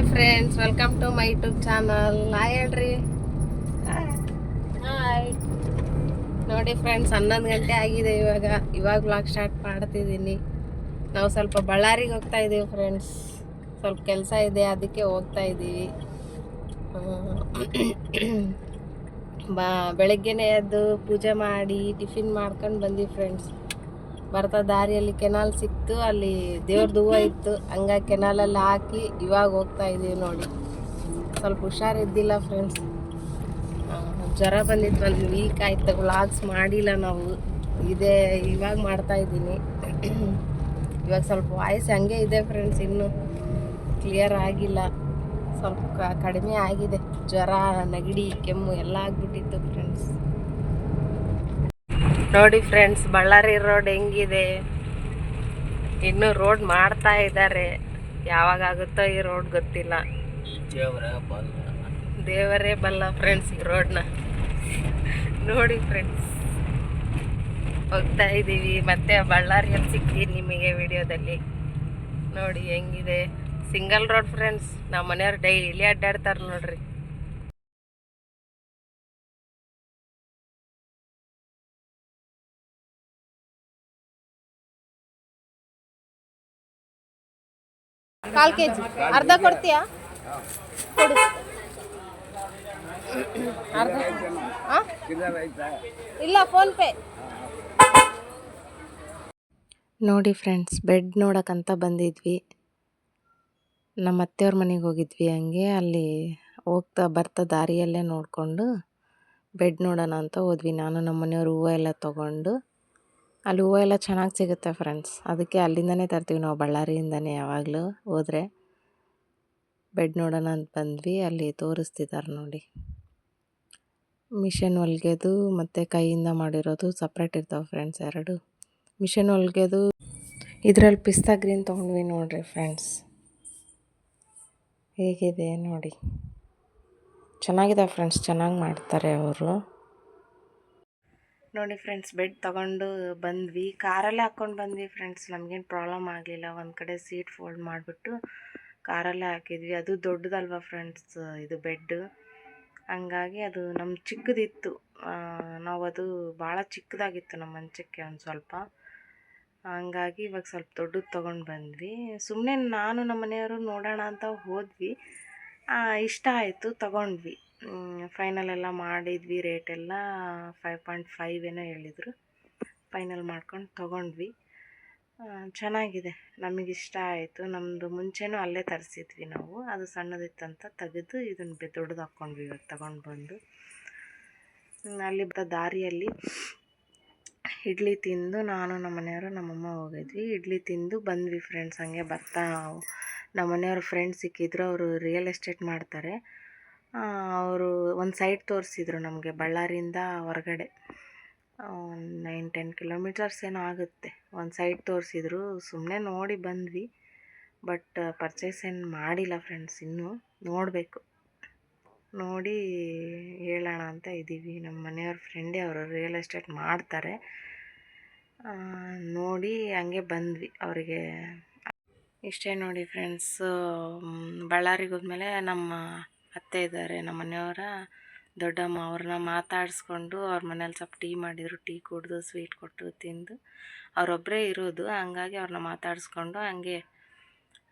Hi friends welcome to my YouTube channel hi ಹೇಳ್ರಿ hi ನೋಡಿ friends ಹನ್ನೊಂದು ಗಂಟೆ ಆಗಿದೆ ಇವಾಗ. ಇವಾಗ ಬ್ಲಾಗ್ ಸ್ಟಾರ್ಟ್ ಮಾಡ್ತಿದ್ದೀನಿ. ನಾವು ಸ್ವಲ್ಪ ಬಳ್ಳಾರಿಗೆ ಹೋಗ್ತಾ ಇದ್ದೀವಿ ಫ್ರೆಂಡ್ಸ್ ಸ್ವಲ್ಪ ಕೆಲಸ ಇದೆ ಅದಕ್ಕೆ ಹೋಗ್ತಾ ಇದ್ದೀವಿ ಬಾ ಬೆಳಗ್ಗೆನೇ ಎದ್ದು ಪೂಜೆ ಮಾಡಿ ಟಿಫಿನ್ ಮಾಡ್ಕೊಂಡು ಬಂದ್ವಿ ಫ್ರೆಂಡ್ಸ್ ಬರ್ತಾ ದಾರಿಯಲ್ಲಿ ಕೆನಾಲ್ ಸಿಕ್ತು, ಅಲ್ಲಿ ದೇವ್ರದ್ದು ಹೂವು ಇತ್ತು, ಹಂಗಾಗಿ ಕೆನಾಲಲ್ಲಿ ಹಾಕಿ ಇವಾಗ ಹೋಗ್ತಾ ಇದೀವಿ ನೋಡಿ. ಸ್ವಲ್ಪ ಹುಷಾರಿದ್ದಿಲ್ಲ ಫ್ರೆಂಡ್ಸ್ ಜ್ವರ ಬಂದಿತ್ತು ಒಂದು ವೀಕ್ ಆಯ್ತು ವ್ಲಾಗ್ಸ್ ಮಾಡಿಲ್ಲ ನಾವು. ಇದೇ, ಇವಾಗ ಮಾಡ್ತಾ ಇದ್ದೀನಿ. ಇವಾಗ ಸ್ವಲ್ಪ ವಾಯ್ಸ್ ಹಂಗೆ ಇದೆ ಫ್ರೆಂಡ್ಸ್ ಇನ್ನೂ ಕ್ಲಿಯರ್ ಆಗಿಲ್ಲ. ಸ್ವಲ್ಪ ಕಡಿಮೆ ಆಗಿದೆ. ಜ್ವರ, ನೆಗಡಿ, ಕೆಮ್ಮು ಎಲ್ಲ ಆಗ್ಬಿಟ್ಟಿತ್ತು ಫ್ರೆಂಡ್ಸ್ ನೋಡಿ ಫ್ರೆಂಡ್ಸ್ ಬಳ್ಳಾರಿ ರೋಡ್ ಹೆಂಗಿದೆ? ಇನ್ನು ರೋಡ್ ಮಾಡ್ತಾ ಇದ್ದಾರೆ ಯಾವಾಗ ಆಗುತ್ತೋ ಈ ರೋಡ್ ಗೊತ್ತಿಲ್ಲ. ದೇವರೇ ಬಲ್ಲ. ಫ್ರೆಂಡ್ಸ್ ಈ ರೋಡ್ನ ನೋಡಿ ಫ್ರೆಂಡ್ಸ್ ಹೋಗ್ತಾ ಇದ್ದೀವಿ ಮತ್ತೆ ಬಳ್ಳಾರಿಯಲ್ಲಿ ಸಿಕ್ಕಿ ನಿಮಗೆ ವಿಡಿಯೋದಲ್ಲಿ. ನೋಡಿ ಹೆಂಗಿದೆ. ಸಿಂಗಲ್ ರೋಡ್ ಫ್ರೆಂಡ್ಸ್ ನಮ್ಮ ಮನೆಯವ್ರು ಡೈಲಿ ಅಡ್ಡಾಡ್ತಾರೆ ನೋಡ್ರಿ. ಕಾಲ್ ಕೆ ಜಿ ಅರ್ಧ ಕೊಡ್ತೀಯಾ? ಕೊಡು. ಅರ್ಧ. ಆ? ಇಲ್ಲ, ಫೋನ್ ಪೇ. ನೋಡಿ ಫ್ರೆಂಡ್ಸ್, ಬೆಡ್ ನೋಡೋಕ್ಕಂತ ಬಂದಿದ್ವಿ. ನಮ್ಮ ಅತ್ತೆಯವ್ರ ಮನೆಗೆ ಹೋಗಿದ್ವಿ ಹಂಗೆ. ಅಲ್ಲಿ ಹೋಗ್ತಾ ಬರ್ತಾ ದಾರಿಯಲ್ಲೇ ನೋಡಿಕೊಂಡು ಬೆಡ್ ನೋಡೋಣ ಅಂತ ಹೋದ್ವಿ. ನಾನು, ನಮ್ಮ ಮನೆಯವ್ರು ಹೂವು ಎಲ್ಲ ತೊಗೊಂಡು. ಅಲ್ಲಿ ಹೂವು ಎಲ್ಲ ಚೆನ್ನಾಗಿ ಸಿಗುತ್ತೆ ಫ್ರೆಂಡ್ಸ್ ಅದಕ್ಕೆ ಅಲ್ಲಿಂದನೇ ತರ್ತೀವಿ ನಾವು, ಬಳ್ಳಾರಿಯಿಂದನೇ ಯಾವಾಗಲೂ ಹೋದರೆ. ಬೆಡ್ ನೋಡೋಣ ಅಂತ ಬಂದ್ವಿ, ಅಲ್ಲಿ ತೋರಿಸ್ತಿದ್ದಾರೆ ನೋಡಿ. ಮಿಷನ್ ಹೊಲ್ಗೆದು ಮತ್ತು ಕೈಯಿಂದ ಮಾಡಿರೋದು ಸಪ್ರೇಟ್ ಇರ್ತಾವೆ ಫ್ರೆಂಡ್ಸ್ ಎರಡು. ಮಿಷನ್ ಹೊಲ್ಗೆದು ಇದರಲ್ಲಿ ಪಿಸ್ತಾ ಗ್ರೀನ್ ತೊಗೊಂಡ್ವಿ ನೋಡಿರಿ ಫ್ರೆಂಡ್ಸ್ ಹೇಗಿದೆ ನೋಡಿ. ಚೆನ್ನಾಗಿದೆ ಫ್ರೆಂಡ್ಸ್ ಚೆನ್ನಾಗಿ ಮಾಡ್ತಾರೆ ಅವರು. ನೋಡಿ ಫ್ರೆಂಡ್ಸ್, ಬೆಡ್ ತಗೊಂಡು ಬಂದ್ವಿ. ಕಾರಲ್ಲೇ ಹಾಕ್ಕೊಂಡು ಬಂದ್ವಿ ಫ್ರೆಂಡ್ಸ್. ನಮಗೇನು ಪ್ರಾಬ್ಲಮ್ ಆಗಲಿಲ್ಲ. ಒಂದು ಕಡೆ ಸೀಟ್ ಫೋಲ್ಡ್ ಮಾಡಿಬಿಟ್ಟು ಕಾರಲ್ಲೇ ಹಾಕಿದ್ವಿ. ಅದು ದೊಡ್ಡದಲ್ವ ಫ್ರೆಂಡ್ಸ್, ಇದು ಬೆಡ್ ಹಂಗಾಗಿ ಅದು ನಮ್ಮ ಚಿಕ್ಕದಿತ್ತು. ನಾವು ಅದು ಭಾಳ ಚಿಕ್ಕದಾಗಿತ್ತು ನಮ್ಮ ಮಂಚಕ್ಕೆ ಒಂದು ಸ್ವಲ್ಪ. ಹಂಗಾಗಿ ಇವಾಗ ಸ್ವಲ್ಪ ದೊಡ್ಡದು ತೊಗೊಂಡು ಬಂದ್ವಿ. ಸುಮ್ಮನೆ ನಾನು ನಮ್ಮ ಮನೆಯವರು ನೋಡೋಣ ಅಂತ ಹೋದ್ವಿ. ಇಷ್ಟ ಆಯಿತು, ತಗೊಂಡ್ವಿ. ಫೈನಲ್ ಎಲ್ಲ ಮಾಡಿದ್ವಿ ರೇಟ್ ಎಲ್ಲ ಫೈವ್ ಪಾಯಿಂಟ್ ಫೈವ್ ಏನೋ ಹೇಳಿದರು. ಫೈನಲ್ ಮಾಡ್ಕೊಂಡು ತೊಗೊಂಡ್ವಿ. ಚೆನ್ನಾಗಿದೆ. ನಮಗಿಷ್ಟ ಆಯಿತು. ನಮ್ಮದು ಮುಂಚೆನೂ ಅಲ್ಲೇ ತರಿಸಿದ್ವಿ ನಾವು. ಅದು ಸಣ್ಣದಿತ್ತಂತ ತೆಗೆದು ಇದನ್ನು ಬೆ, ದೊಡ್ಡದು ಹಾಕ್ಕೊಂಡ್ವಿ ಇವತ್ತು ತಗೊಂಡು ಬಂದು. ಅಲ್ಲಿ ಬ, ದಾರಿಯಲ್ಲಿ ಇಡ್ಲಿ ತಿಂದು ನಾನು ನಮ್ಮ ಮನೆಯವರು, ನಮ್ಮಮ್ಮ ಹೋಗಿದ್ವಿ. ಇಡ್ಲಿ ತಿಂದು ಬಂದ್ವಿ ಫ್ರೆಂಡ್ಸ್ ಹಂಗೆ ಬರ್ತಾ ನಮ್ಮ ಮನೆಯವ್ರ ಫ್ರೆಂಡ್ ಸಿಕ್ಕಿದ್ರು, ಅವರು ರಿಯಲ್ ಎಸ್ಟೇಟ್ ಮಾಡ್ತಾರೆ. ಅವರು ಒಂದು ಸೈಟ್ ತೋರಿಸಿದ್ರು ನಮಗೆ ಬಳ್ಳಾರಿಯಿಂದ ಹೊರಗಡೆ. ನೈನ್ ಟೆನ್ ಕಿಲೋಮೀಟರ್ಸ್ ಏನೋ ಆಗುತ್ತೆ. ಒಂದು ಸೈಟ್ ತೋರಿಸಿದ್ರು. ಸುಮ್ಮನೆ ನೋಡಿ ಬಂದ್ವಿ. ಬಟ್ ಪರ್ಚೇಸ್ ಏನು ಮಾಡಿಲ್ಲ ಫ್ರೆಂಡ್ಸ್ ಇನ್ನೂ. ನೋಡಬೇಕು. ನೋಡಿ ಹೇಳೋಣ ಅಂತ ಇದ್ದೀವಿ ನಮ್ಮ ಮನೆಯವ್ರ ಫ್ರೆಂಡೇ ಅವರು ರಿಯಲ್ ಎಸ್ಟೇಟ್ ಮಾಡ್ತಾರೆ. ನೋಡಿ ಹಂಗೆ ಬಂದ್ವಿ. ಅವರಿಗೆ ಇಷ್ಟೇ ನೋಡಿ ಫ್ರೆಂಡ್ಸ್ ಬಳ್ಳಾರಿಗೆ ಹೋದ್ಮೇಲೆ ನಮ್ಮ ಅತ್ತೆ ಇದ್ದಾರೆ ನಮ್ಮ ಮನೆಯವರ ದೊಡ್ಡಮ್ಮ ಅವ್ರನ್ನ ಮಾತಾಡಿಸ್ಕೊಂಡು ಅವ್ರ ಮನೇಲಿ ಸ್ವಲ್ಪ ಟೀ ಮಾಡಿದರು, ಟೀ ಕುಡಿದು, ಸ್ವೀಟ್ ಕೊಟ್ಟು ತಿಂದು. ಅವರೊಬ್ಬರೇ ಇರೋದು, ಹಂಗಾಗಿ ಅವ್ರನ್ನ ಮಾತಾಡಿಸ್ಕೊಂಡು ಹಂಗೆ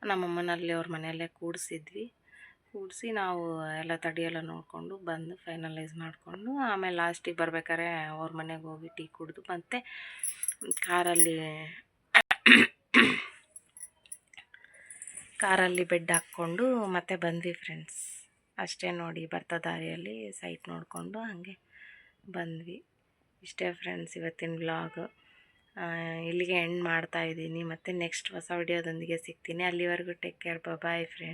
ನಮ್ಮಮ್ಮನಲ್ಲಿ ಅವ್ರ ಮನೆಯಲ್ಲೇ ಕೂಡಿಸಿದ್ವಿ. ಕೂಡಿಸಿ ನಾವು ಎಲ್ಲ ತಡಿಯೆಲ್ಲ ನೋಡಿಕೊಂಡು ಬಂದು ಫೈನಲೈಸ್ ಮಾಡಿಕೊಂಡು ಆಮೇಲೆ ಲಾಸ್ಟಿಗೆ ಬರ್ಬೇಕಾದ್ರೆ ಅವ್ರ ಮನೆಗೆ ಹೋಗಿ ಟೀ ಕುಡಿದು ಮತ್ತೆ ಕಾರಲ್ಲಿ ಕಾರಲ್ಲಿ ಬೆಡ್ ಹಾಕ್ಕೊಂಡು ಮತ್ತೆ ಬಂದ್ವಿ ಫ್ರೆಂಡ್ಸ್ ಅಷ್ಟೇ ನೋಡಿ ಬರ್ತಾ ದಾರಿಯಲ್ಲಿ ಸೈಟ್ ನೋಡಿಕೊಂಡು ಹಾಗೆ ಬಂದ್ವಿ. ಇಷ್ಟೇ ಫ್ರೆಂಡ್ಸ್ ಇವತ್ತಿನ ವ್ಲಾಗ್ ಇಲ್ಲಿಗೆ ಎಂಡ್ ಮಾಡ್ತಾ ಇದ್ದೀನಿ. ಮತ್ತು ನೆಕ್ಸ್ಟ್ ಹೊಸ ವಿಡಿಯೋದೊಂದಿಗೆ ಸಿಗ್ತೀನಿ. ಅಲ್ಲಿವರೆಗೂ ಟೇಕ್ ಕೇರ್ ಬಾಯ್ ಫ್ರೆಂಡ್ಸ್